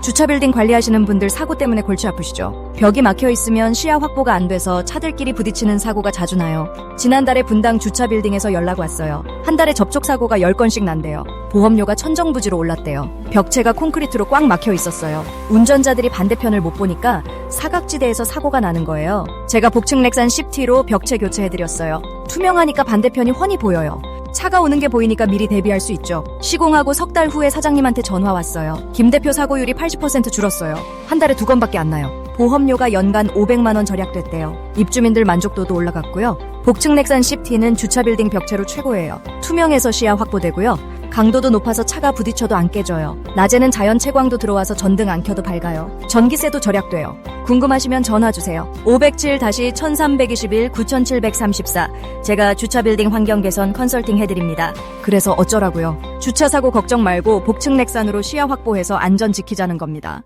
주차 빌딩 관리하시는 분들 사고 때문에 골치 아프시죠? 벽이 막혀 있으면 시야 확보가 안 돼서 차들끼리 부딪히는 사고가 자주 나요. 지난달에 분당 주차 빌딩에서 연락 왔어요. 한 달에 접촉 사고가 10건씩 난대요. 보험료가 천정부지로 올랐대요. 벽체가 콘크리트로 꽉 막혀 있었어요. 운전자들이 반대편을 못 보니까 사각지대에서 사고가 나는 거예요. 제가 복층 렉산 10T로 벽체 교체해드렸어요. 투명하니까 반대편이 훤히 보여요. 차가 오는 게 보이니까 미리 대비할 수 있죠. 시공하고 석 달 후에 사장님한테 전화 왔어요. 김 대표 사고율이 80% 줄었어요. 한 달에 두 건밖에 안 나요. 보험료가 연간 500만 원 절약됐대요. 입주민들 만족도도 올라갔고요. 복층 렉산 10T는 주차 빌딩 벽체로 최고예요. 투명해서 시야 확보되고요. 강도도 높아서 차가 부딪혀도 안 깨져요. 낮에는 자연 채광도 들어와서 전등 안 켜도 밝아요. 전기세도 절약돼요. 궁금하시면 전화 주세요. 507-1321-9734. 제가 주차 빌딩 환경 개선 컨설팅 해드립니다. 그래서 어쩌라고요? 주차 사고 걱정 말고 복층 렉산으로 시야 확보해서 안전 지키자는 겁니다.